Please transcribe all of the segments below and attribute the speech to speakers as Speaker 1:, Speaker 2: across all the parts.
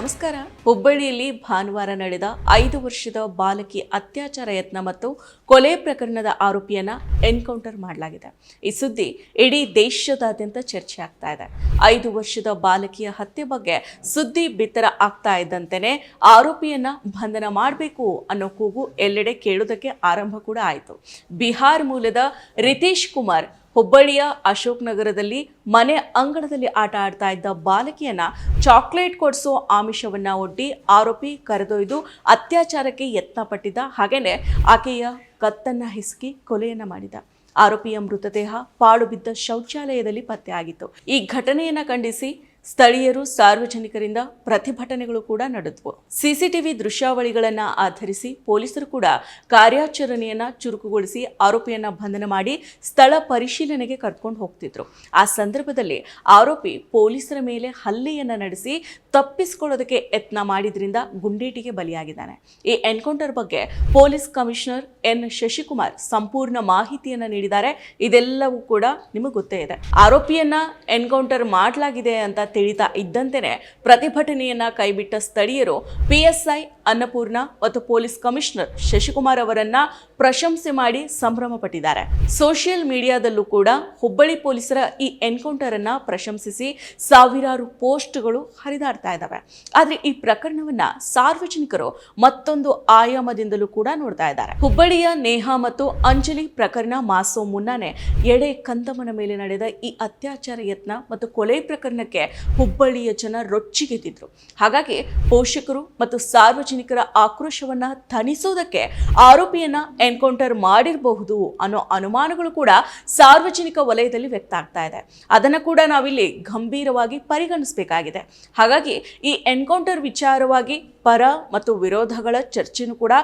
Speaker 1: ನಮಸ್ಕಾರ. ಹುಬ್ಬಳ್ಳಿಯಲ್ಲಿ ಭಾನುವಾರ ನಡೆದ ಐದು ವರ್ಷದ ಬಾಲಕಿ ಅತ್ಯಾಚಾರ ಯತ್ನ ಮತ್ತು ಕೊಲೆ ಪ್ರಕರಣದ ಆರೋಪಿಯನ್ನ ಎನ್ಕೌಂಟರ್ ಮಾಡಲಾಗಿದೆ. ಈ ಸುದ್ದಿ ಇಡೀ ದೇಶದಾದ್ಯಂತ ಚರ್ಚೆ ಆಗ್ತಾ ಇದೆ. ಐದು ವರ್ಷದ ಬಾಲಕಿಯ ಹತ್ಯೆ ಬಗ್ಗೆ ಸುದ್ದಿ ಬಿತ್ತರ ಆಗ್ತಾ ಇದ್ದಂತೆಯೇ ಆರೋಪಿಯನ್ನ ಬಂಧನ ಮಾಡಬೇಕು ಅನ್ನೋ ಕೂಗು ಎಲ್ಲೆಡೆ ಕೇಳೋದಕ್ಕೆ ಆರಂಭ ಕೂಡ ಆಯಿತು. ಬಿಹಾರ್ ಮೂಲದ ರಿತೇಶ್ ಕುಮಾರ್ ಹುಬ್ಬಳ್ಳಿಯ ಅಶೋಕ್ ನಗರದಲ್ಲಿ ಮನೆ ಅಂಗಳದಲ್ಲಿ ಆಟ ಆಡ್ತಾ ಇದ್ದ ಬಾಲಕಿಯನ್ನ ಚಾಕ್ಲೇಟ್ ಕೊಡಿಸೋ ಆಮಿಷವನ್ನ ಒಡ್ಡಿ ಆರೋಪಿ ಕರೆದೊಯ್ದು ಅತ್ಯಾಚಾರಕ್ಕೆ ಯತ್ನ ಪಟ್ಟಿದ್ದ. ಹಾಗೇನೆ ಆಕೆಯ ಕತ್ತನ್ನ ಹಿಸುಕಿ ಕೊಲೆಯನ್ನ ಮಾಡಿದ. ಆರೋಪಿಯ ಮೃತದೇಹ ಪಾಳು ಬಿದ್ದ ಶೌಚಾಲಯದಲ್ಲಿ ಪತ್ತೆಯಾಗಿತ್ತು. ಈ ಘಟನೆಯನ್ನ ಖಂಡಿಸಿ ಸ್ಥಳೀಯರು ಸಾರ್ವಜನಿಕರಿಂದ ಪ್ರತಿಭಟನೆಗಳು ಕೂಡ ನಡೆದವು. ಸಿಸಿಟಿವಿ ದೃಶ್ಯಾವಳಿಗಳನ್ನು ಆಧರಿಸಿ ಪೊಲೀಸರು ಕೂಡ ಕಾರ್ಯಾಚರಣೆಯನ್ನು ಚುರುಕುಗೊಳಿಸಿ ಆರೋಪಿಯನ್ನ ಬಂಧನ ಮಾಡಿ ಸ್ಥಳ ಪರಿಶೀಲನೆಗೆ ಕರ್ಕೊಂಡು ಹೋಗ್ತಿದ್ರು. ಆ ಸಂದರ್ಭದಲ್ಲಿ ಆರೋಪಿ ಪೊಲೀಸರ ಮೇಲೆ ಹಲ್ಲೆಯನ್ನು ನಡೆಸಿ ತಪ್ಪಿಸಿಕೊಳ್ಳೋದಕ್ಕೆ ಯತ್ನ ಮಾಡಿದ್ರಿಂದ ಗುಂಡೇಟಿಗೆ ಬಲಿಯಾಗಿದ್ದಾನೆ. ಈ ಎನ್ಕೌಂಟರ್ ಬಗ್ಗೆ ಪೊಲೀಸ್ ಕಮಿಷನರ್ ಎನ್. ಶಶಿಕುಮಾರ್ ಸಂಪೂರ್ಣ ಮಾಹಿತಿಯನ್ನು ನೀಡಿದ್ದಾರೆ. ಇದೆಲ್ಲವೂ ಕೂಡ ನಿಮಗೆ ಗೊತ್ತೇ ಇದೆ. ಆರೋಪಿಯನ್ನ ಎನ್ಕೌಂಟರ್ ಮಾಡಲಾಗಿದೆ ಅಂತ ತಿಳಿತಾ ಇದ್ದಂತೆಯೇ ಪ್ರತಿಭಟನೆಯನ್ನ ಕೈಬಿಟ್ಟ ಸ್ಥಳೀಯರು ಪಿಎಸ್ಐ, ಅನ್ನಪೂರ್ಣ ಮತ್ತು ಪೊಲೀಸ್ ಕಮಿಷನರ್ ಶಶಿಕುಮಾರ್ ಅವರನ್ನ ಪ್ರಶಂಸೆ ಮಾಡಿ ಸಂಭ್ರಮ ಪಟ್ಟಿದ್ದಾರೆ ಸೋಷಿಯಲ್ ಮೀಡಿಯಾದಲ್ಲೂ ಕೂಡ ಹುಬ್ಬಳ್ಳಿ ಪೊಲೀಸರ ಈ ಎನ್ಕೌಂಟರ್ ಅನ್ನ ಪ್ರಶಂಸಿಸಿ ಸಾವಿರಾರು ಪೋಸ್ಟ್ಗಳು ಹರಿದಾಡ್ತಾ ಇದ್ದಾವೆ. ಆದ್ರೆ ಈ ಪ್ರಕರಣವನ್ನ ಸಾರ್ವಜನಿಕರು ಮತ್ತೊಂದು ಆಯಾಮದಿಂದಲೂ ಕೂಡ ನೋಡ್ತಾ ಇದ್ದಾರೆ. ಹುಬ್ಬಳ್ಳಿಯ ನೇಹಾ ಮತ್ತು ಅಂಜಲಿ ಪ್ರಕರಣ ಮಾಸೋ ಮುನ್ನಾನೆ ಎಡೆ ಕಂದಮನ ಮೇಲೆ ನಡೆದ ಈ ಅತ್ಯಾಚಾರ ಯತ್ನ ಮತ್ತು ಕೊಲೆ ಪ್ರಕರಣಕ್ಕೆ ಹುಬ್ಬಳ್ಳಿಯ ಜನ ರೊಚ್ಚಿಗೆದ್ದಿದ್ರು. ಹಾಗಾಗಿ ಪೋಷಕರು ಮತ್ತು ಸಾರ್ವಜನಿಕರ ಆಕ್ರೋಶವನ್ನ ತಣಿಸೋದಕ್ಕೆ ಆರೋಪಿಯನ್ನ ಎನ್ಕೌಂಟರ್ ಮಾಡಿರಬಹುದು ಅನ್ನೋ ಅನುಮಾನಗಳು ಕೂಡ ಸಾರ್ವಜನಿಕ ವಲಯದಲ್ಲಿ ವ್ಯಕ್ತ ಆಗ್ತಾ ಇದೆ. ಅದನ್ನು ಕೂಡ ನಾವಿಲ್ಲಿ ಗಂಭೀರವಾಗಿ ಪರಿಗಣಿಸಬೇಕಾಗಿದೆ. ಹಾಗಾಗಿ ಈ ಎನ್ಕೌಂಟರ್ ವಿಚಾರವಾಗಿ ಪರ ಮತ್ತು ವಿರೋಧಗಳ ಚರ್ಚೆನೂ ಕೂಡ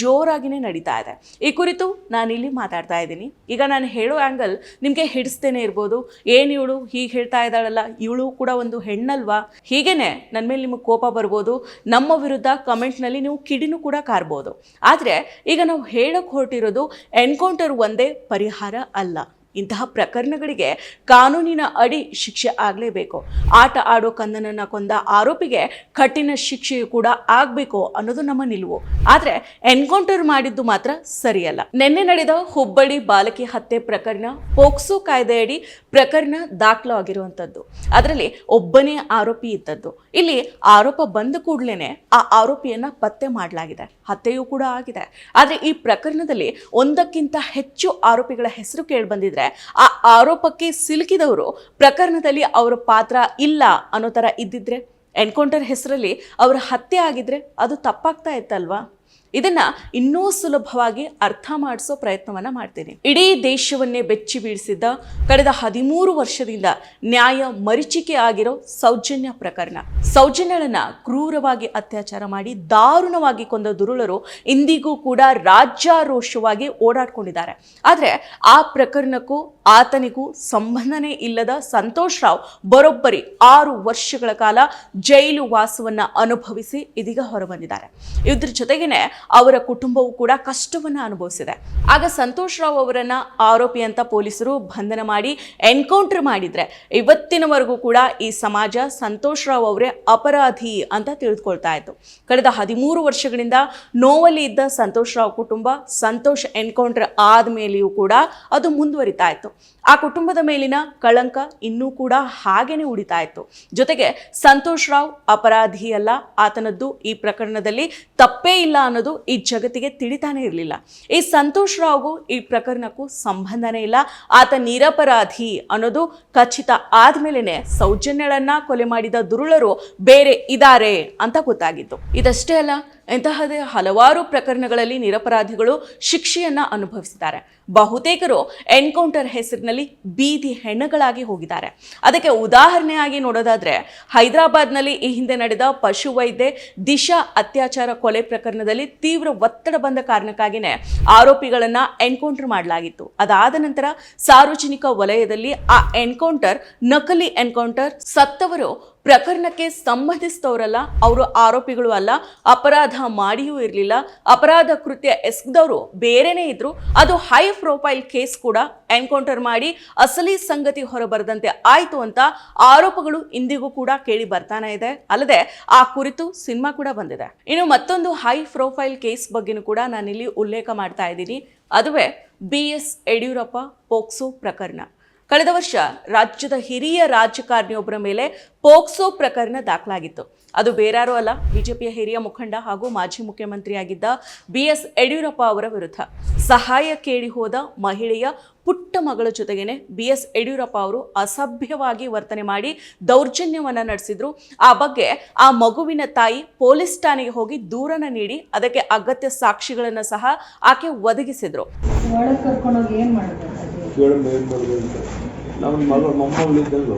Speaker 1: ಜೋರಾಗಿನೇ ನಡೀತಾ ಇದೆ. ಈ ಕುರಿತು ನಾನಿಲ್ಲಿ ಮಾತಾಡ್ತಾ ಇದ್ದೀನಿ. ಈಗ ನಾನು ಹೇಳೋ ಆ್ಯಂಗಲ್ ನಿಮಗೆ ಹಿಡಿಸ್ತೇನೆ ಇರ್ಬೋದು. ಏನು ಇವಳು ಹೀಗೆ ಹೇಳ್ತಾ ಇದ್ದಾಳಲ್ಲ, ಇವಳು ಕೂಡ ಹೆಣ್ಣಲ್ವಾ? ಹೀಗೇನೆ ನನ್ನ ಮೇಲೆ ನಿಮಗೆ ಕೋಪ ಬರ್ಬೋದು. ನಮ್ಮ ವಿರುದ್ಧ ಕಮೆಂಟ್ನಲ್ಲಿ ನೀವು ಕಿಡಿನೂ ಕೂಡ ಕಾರ್ಬೋದು. ಆದರೆ ಈಗ ನಾವು ಹೇಳಕ್ಕೆ ಹೊರಟಿರೋದು ಎನ್ಕೌಂಟರ್ ಒಂದೇ ಪರಿಹಾರ ಅಲ್ಲ. ಇಂತಹ ಪ್ರಕರಣಗಳಿಗೆ ಕಾನೂನಿನ ಅಡಿ ಶಿಕ್ಷೆ ಆಗಲೇಬೇಕು. ಆಟ ಆಡೋ ಕಂದನನ್ನ ಕೊಂದ ಆರೋಪಿಗೆ ಕಠಿಣ ಶಿಕ್ಷೆಯು ಕೂಡ ಆಗಬೇಕು ಅನ್ನೋದು ನಮ್ಮ ನಿಲುವು. ಆದರೆ ಎನ್ಕೌಂಟರ್ ಮಾಡಿದ್ದು ಮಾತ್ರ ಸರಿಯಲ್ಲ. ನಿನ್ನೆ ನಡೆದ ಹುಬ್ಬಳ್ಳಿ ಬಾಲಕಿ ಹತ್ಯೆ ಪ್ರಕರಣ ಪೋಕ್ಸೋ ಕಾಯ್ದೆಯಡಿ ಪ್ರಕರಣ ದಾಖಲು ಆಗಿರುವಂಥದ್ದು. ಅದರಲ್ಲಿ ಒಬ್ಬನೇ ಆರೋಪಿ ಇದ್ದದ್ದು. ಇಲ್ಲಿ ಆರೋಪ ಬಂದ ಕೂಡಲೇ ಆ ಆರೋಪಿಯನ್ನು ಪತ್ತೆ ಮಾಡಲಾಗಿದೆ. ಹತ್ಯೆಯೂ ಕೂಡ ಆಗಿದೆ. ಆದರೆ ಈ ಪ್ರಕರಣದಲ್ಲಿ ಒಂದಕ್ಕಿಂತ ಹೆಚ್ಚು ಆರೋಪಿಗಳ ಹೆಸರು ಕೇಳಿ ಬಂದಿದ್ರೆ ಆ ಆರೋಪಕ್ಕೆ ಸಿಲುಕಿದವರು ಪ್ರಕರಣದಲ್ಲಿ ಅವರ ಪಾತ್ರ ಇಲ್ಲ ಅನ್ನೋ ಥರ ಇದ್ದಿದ್ರೆ, ಎನ್ಕೌಂಟರ್ ಹೆಸರಲ್ಲಿ ಅವರ ಹತ್ಯೆ ಆಗಿದ್ರೆ ಅದು ತಪ್ಪಾಗ್ತಾ ಇತ್ತಲ್ವಾ? ಇದನ್ನ ಇನ್ನೂ ಸುಲಭವಾಗಿ ಅರ್ಥ ಮಾಡಿಸೋ ಪ್ರಯತ್ನವನ್ನ ಮಾಡ್ತೀನಿ. ಇಡೀ ದೇಶವನ್ನೇ ಬೆಚ್ಚಿ ಬೀಳಿಸಿದ್ದ ಕಳೆದ ಹದಿಮೂರು ವರ್ಷದಿಂದ ನ್ಯಾಯ ಮರಿಚಿಕೆ ಆಗಿರೋ ಸೌಜನ್ಯ ಪ್ರಕರಣ. ಸೌಜನ್ಯಳನ್ನ ಕ್ರೂರವಾಗಿ ಅತ್ಯಾಚಾರ ಮಾಡಿ ದಾರುಣವಾಗಿ ಕೊಂದ ದುರುಳರು ಇಂದಿಗೂ ಕೂಡ ರಾಜ್ಯಾರೋಷವಾಗಿ ಓಡಾಡ್ಕೊಂಡಿದ್ದಾರೆ. ಆದರೆ ಆ ಪ್ರಕರಣಕ್ಕೂ ಆತನಿಗೂ ಸಂಬಂಧನೇ ಇಲ್ಲದ ಸಂತೋಷ್ ರಾವ್ ಬರೋಬ್ಬರಿ ಆರು ವರ್ಷಗಳ ಕಾಲ ಜೈಲು ವಾಸವನ್ನು ಅನುಭವಿಸಿ ಇದೀಗ ಹೊರಬಂದಿದ್ದಾರೆ. ಇದ್ರ ಜೊತೆಗೇನೆ ಅವರ ಕುಟುಂಬವು ಕೂಡ ಕಷ್ಟವನ್ನ ಅನುಭವಿಸಿದೆ. ಆಗ ಸಂತೋಷ್ ರಾವ್ ಅವರನ್ನ ಆರೋಪಿ ಅಂತ ಪೊಲೀಸರು ಬಂಧನ ಮಾಡಿ, ಎನ್ಕೌಂಟರ್ ಮಾಡಿದ್ರೆ ಇವತ್ತಿನವರೆಗೂ ಕೂಡ ಈ ಸಮಾಜ ಸಂತೋಷ್ ರಾವ್ ಅವರೇ ಅಪರಾಧಿ ಅಂತ ತಿಳಿದುಕೊಳ್ತಾ ಇತ್ತು. ಕಳೆದ ಹದಿಮೂರು ವರ್ಷಗಳಿಂದ ನೋವಲ್ಲಿ ಇದ್ದ ಸಂತೋಷ್ ರಾವ್ ಕುಟುಂಬ, ಸಂತೋಷ್ ಎನ್ಕೌಂಟರ್ ಆದ್ಮೇಲೆಯೂ ಕೂಡ ಅದು ಮುಂದುವರಿತಾ ಇತ್ತು. ಆ ಕುಟುಂಬದ ಮೇಲಿನ ಕಳಂಕ ಇನ್ನೂ ಕೂಡ ಹಾಗೇನೆ ಉಳಿತಾ ಇತ್ತು. ಜೊತೆಗೆ ಸಂತೋಷ್ ರಾವ್ ಅಪರಾಧಿ ಅಲ್ಲ ಆತನದ್ದು ಈ ಪ್ರಕರಣದಲ್ಲಿ ತಪ್ಪೇ ಇಲ್ಲ ಅನ್ನೋದು ಈ ಜಗತ್ತಿಗೆ ತಿಳಿತಾನೆ ಇರಲಿಲ್ಲ. ಈ ಸಂತೋಷ್ ರಾವ್ಗೂ ಈ ಪ್ರಕರಣಕ್ಕೂ ಸಂಬಂಧನೇ ಇಲ್ಲ. ಆತ ನಿರಪರಾಧಿ ಅನ್ನೋದು ಖಚಿತ ಆದ್ಮೇಲೆ ಸೌಜನ್ಯಳನ್ನ ಕೊಲೆ ಮಾಡಿದ ದುರುಳರು ಬೇರೆ ಇದ್ದಾರೆ ಅಂತ ಗೊತ್ತಾಗಿತ್ತು. ಇದಷ್ಟೇ ಅಲ್ಲ ಇಂತಹದೇ ಹಲವಾರು ಪ್ರಕರಣಗಳಲ್ಲಿ ನಿರಪರಾಧಿಗಳು ಶಿಕ್ಷೆಯನ್ನ ಅನುಭವಿಸಿದ್ದಾರೆ. ಬಹುತೇಕರು ಎನ್ಕೌಂಟರ್ ಹೆಸರಿನಲ್ಲಿ ಬೀದಿ ಹೆಣ್ಣುಗಳಾಗಿ ಹೋಗಿದ್ದಾರೆ. ಅದಕ್ಕೆ ಉದಾಹರಣೆಯಾಗಿ ನೋಡೋದಾದ್ರೆ, ಹೈದರಾಬಾದ್ನಲ್ಲಿ ಈ ಹಿಂದೆ ನಡೆದ ಪಶುವೈದ್ಯೆ ದಿಶಾ ಅತ್ಯಾಚಾರ ಕೊಲೆ ಪ್ರಕರಣದಲ್ಲಿ ತೀವ್ರ ಒತ್ತಡ ಬಂದ ಕಾರಣಕ್ಕಾಗಿನೇ ಆರೋಪಿಗಳನ್ನ ಎನ್ಕೌಂಟರ್ ಮಾಡಲಾಗಿತ್ತು. ಅದಾದ ನಂತರ ಸಾರ್ವಜನಿಕ ವಲಯದಲ್ಲಿ ಆ ಎನ್ಕೌಂಟರ್ ನಕಲಿ ಎನ್ಕೌಂಟರ್ ಸತ್ತವರು ಪ್ರಕರಣಕ್ಕೆ ಸಂಬಂಧಿಸಿದವರಲ್ಲ, ಅವರು ಆರೋಪಿಗಳು ಅಲ್ಲ, ಅಪರಾಧ ಮಾಡಿಯೂ ಇರಲಿಲ್ಲ. ಅಪರಾಧ ಕೃತ್ಯ ಎಸಗಿದವರು ಬೇರೆನೇ ಇದ್ರು. ಅದು ಹೈ ಪ್ರೊಫೈಲ್ ಕೇಸ್ ಕೂಡ ಎನ್ಕೌಂಟರ್ ಮಾಡಿ ಅಸಲಿ ಸಂಗತಿ ಹೊರಬರದಂತೆ ಆಯಿತು ಅಂತ ಆರೋಪಗಳು ಇಂದಿಗೂ ಕೂಡ ಕೇಳಿ ಬರ್ತಾನೆ ಇದೆ. ಅಲ್ಲದೆ ಆ ಕುರಿತು ಸಿನಿಮಾ ಕೂಡ ಬಂದಿದೆ. ಇನ್ನು ಮತ್ತೊಂದು ಹೈ ಪ್ರೊಫೈಲ್ ಕೇಸ್ ಬಗ್ಗೆನೂ ಕೂಡ ನಾನಿಲ್ಲಿ ಉಲ್ಲೇಖ ಮಾಡ್ತಾ ಇದ್ದೀನಿ. ಅದುವೇ ಬಿ ಎಸ್ ಯಡಿಯೂರಪ್ಪ ಪೋಕ್ಸೋ ಪ್ರಕರಣ. ಕಳೆದ ವರ್ಷ ರಾಜ್ಯದ ಹಿರಿಯ ರಾಜಕಾರಣಿಯೊಬ್ಬರ ಮೇಲೆ ಪೋಕ್ಸೋ ಪ್ರಕರಣ ದಾಖಲಾಗಿತ್ತು. ಅದು ಬೇರಾರೂ ಅಲ್ಲ, ಬಿಜೆಪಿಯ ಹಿರಿಯ ಮುಖಂಡ ಹಾಗೂ ಮಾಜಿ ಮುಖ್ಯಮಂತ್ರಿಯಾಗಿದ್ದ ಬಿ ಎಸ್ ಯಡಿಯೂರಪ್ಪ ಅವರ ವಿರುದ್ಧ. ಸಹಾಯ ಕೇಳಿ ಹೋದ ಮಹಿಳೆಯ ಪುಟ್ಟ ಮಗಳ ಜೊತೆಗೇನೆ ಬಿ ಎಸ್ ಯಡಿಯೂರಪ್ಪ ಅವರು ಅಸಭ್ಯವಾಗಿ ವರ್ತನೆ ಮಾಡಿ ದೌರ್ಜನ್ಯವನ್ನು ನಡೆಸಿದ್ರು. ಆ ಬಗ್ಗೆ ಆ ಮಗುವಿನ ತಾಯಿ ಪೊಲೀಸ್ ಠಾಣೆಗೆ ಹೋಗಿ ದೂರನ ನೀಡಿ ಅದಕ್ಕೆ ಅಗತ್ಯ ಸಾಕ್ಷಿಗಳನ್ನು ಸಹ ಆಕೆ ಒದಗಿಸಿದ್ರು.
Speaker 2: ಕೇಳಮ್ಮ ಏನು ಮಾಡೋದು ಅಂತ. ನಮ್ಮ ಮಗ ಮೊಮ್ಮಗಳಿದ್ದಲ್ಲ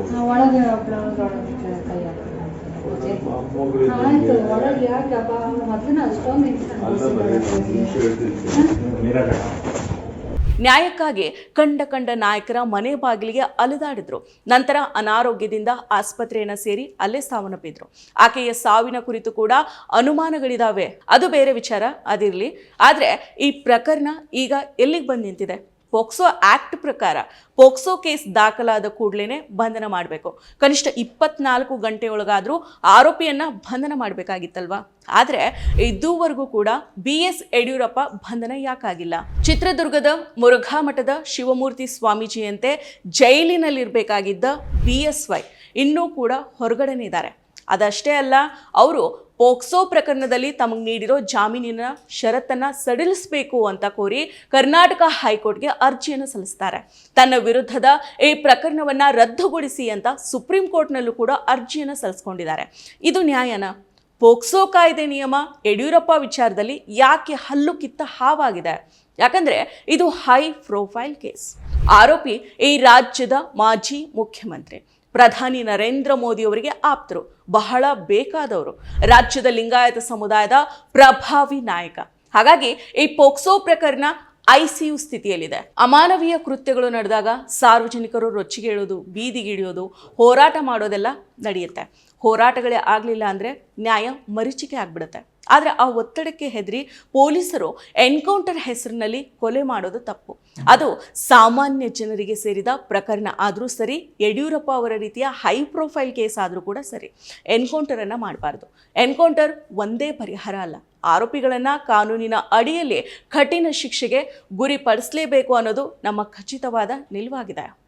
Speaker 1: ನ್ಯಾಯಕ್ಕಾಗಿ ಕಂಡ ಕಂಡ ನಾಯಕರ ಮನೆ ಬಾಗಿಲಿಗೆ ಅಲೆದಾಡಿದ್ರು. ನಂತರ ಅನಾರೋಗ್ಯದಿಂದ ಆಸ್ಪತ್ರೆಯನ್ನ ಸೇರಿ ಅಲ್ಲೇ ಸಾವನ್ನಪ್ಪಿದ್ರು ಆಕೆಯ ಸಾವಿನ ಕುರಿತು ಕೂಡ ಅನುಮಾನಗಳಿದಾವೆ. ಅದು ಬೇರೆ ವಿಚಾರ ಅದಿರಲಿ. ಆದ್ರೆ ಈ ಪ್ರಕರಣ ಈಗ ಎಲ್ಲಿಗೆ ಬಂದು ನಿಂತಿದೆ? ಪೋಕ್ಸೋ ಆಕ್ಟ್ ಪ್ರಕಾರ ಪೋಕ್ಸೋ ಕೇಸ್ ದಾಖಲಾದ ಕೂಡಲೇ ಬಂಧನ ಮಾಡಬೇಕು. ಕನಿಷ್ಠ ಇಪ್ಪತ್ನಾಲ್ಕು ಗಂಟೆಯೊಳಗಾದರೂ ಆರೋಪಿಯನ್ನು ಬಂಧನ ಮಾಡಬೇಕಾಗಿತ್ತಲ್ವಾ? ಆದರೆ ಇದುವರೆಗೂ ಕೂಡ ಬಿ ಎಸ್ ಯಡಿಯೂರಪ್ಪ ಬಂಧನ ಯಾಕಾಗಿಲ್ಲ. ಚಿತ್ರದುರ್ಗದ ಮುರುಘಾ ಮಠದ ಶಿವಮೂರ್ತಿ ಸ್ವಾಮೀಜಿಯಂತೆ ಜೈಲಿನಲ್ಲಿರಬೇಕಾಗಿದ್ದ ಬಿ ಎಸ್ ವೈ ಇನ್ನೂ ಕೂಡ ಹೊರಗಡೆನೇ ಇದ್ದಾರೆ. ಅದಷ್ಟೇ ಅಲ್ಲ, ಅವರು ಪೋಕ್ಸೋ ಪ್ರಕರಣದಲ್ಲಿ ತಮಗೆ ನೀಡಿರೋ ಜಾಮೀನಿನ ಷರತ್ತನ್ನು ಸಡಿಲಿಸಬೇಕು ಅಂತ ಕೋರಿ ಕರ್ನಾಟಕ ಹೈಕೋರ್ಟ್ಗೆ ಅರ್ಜಿಯನ್ನು ಸಲ್ಲಿಸ್ತಾರೆ. ತನ್ನ ವಿರುದ್ಧದ ಈ ಪ್ರಕರಣವನ್ನು ರದ್ದುಗೊಳಿಸಿ ಅಂತ ಸುಪ್ರೀಂ ಕೋರ್ಟ್ನಲ್ಲೂ ಕೂಡ ಅರ್ಜಿಯನ್ನು ಸಲ್ಲಿಸ್ಕೊಂಡಿದ್ದಾರೆ. ಇದು ನ್ಯಾಯನ? ಪೋಕ್ಸೋ ಕಾಯ್ದೆ ನಿಯಮ ಯಡಿಯೂರಪ್ಪ ವಿಚಾರದಲ್ಲಿ ಯಾಕೆ ಹಲ್ಲು ಕಿತ್ತ ಹಾವಾಗಿದೆ? ಯಾಕಂದರೆ ಇದು ಹೈ ಪ್ರೊಫೈಲ್ ಕೇಸ್. ಆರೋಪಿ ಈ ರಾಜ್ಯದ ಮಾಜಿ ಮುಖ್ಯಮಂತ್ರಿ. ಪ್ರಧಾನಿ ನರೇಂದ್ರ ಮೋದಿ ಅವರಿಗೆ ಆಪ್ತರು, ಬಹಳ ಬೇಕಾದವರು. ರಾಜ್ಯದ ಲಿಂಗಾಯತ ಸಮುದಾಯದ ಪ್ರಭಾವಿ ನಾಯಕ. ಹಾಗಾಗಿ ಈ ಪೋಕ್ಸೋ ಪ್ರಕರಣ ಐಸಿಯು ಸ್ಥಿತಿಯಲ್ಲಿದೆ. ಅಮಾನವೀಯ ಕೃತ್ಯಗಳು ನಡೆದಾಗ ಸಾರ್ವಜನಿಕರು ರೊಚ್ಚಿಗೇಳೋದು ಬೀದಿಗಿಳಿಯೋದು ಹೋರಾಟ ಮಾಡೋದೆಲ್ಲ ನಡೆಯುತ್ತೆ. ಹೋರಾಟಗಳೇ ಆಗಲಿಲ್ಲ ಅಂದರೆ ನ್ಯಾಯ ಮರೀಚಿಕೆ ಆಗ್ಬಿಡುತ್ತೆ. ಆದರೆ ಆ ಒತ್ತಡಕ್ಕೆ ಹೆದರಿ ಪೊಲೀಸರು ಎನ್ಕೌಂಟರ್ ಹೆಸರಿನಲ್ಲಿ ಕೊಲೆ ಮಾಡೋದು ತಪ್ಪು. ಅದು ಸಾಮಾನ್ಯ ಜನರಿಗೆ ಸೇರಿದ ಪ್ರಕರಣ. ಆದರೂ ಸರಿ, ಯಡಿಯೂರಪ್ಪ ಅವರ ರೀತಿಯ ಹೈ ಪ್ರೊಫೈಲ್ ಕೇಸ್ ಆದರೂ ಕೂಡ ಸರಿ. ಎನ್ಕೌಂಟರನ್ನು ಮಾಡಬಾರ್ದು. ಎನ್ಕೌಂಟರ್ ಒಂದೇ ಪರಿಹಾರ ಅಲ್ಲ. ಆರೋಪಿಗಳನ್ನು ಕಾನೂನಿನ ಅಡಿಯಲ್ಲಿ ಕಠಿಣ ಶಿಕ್ಷೆಗೆ ಗುರಿಪಡಿಸಲೇಬೇಕು ಅನ್ನೋದು ನಮ್ಮ ಖಚಿತವಾದ ನಿಲುವಾಗಿದೆ.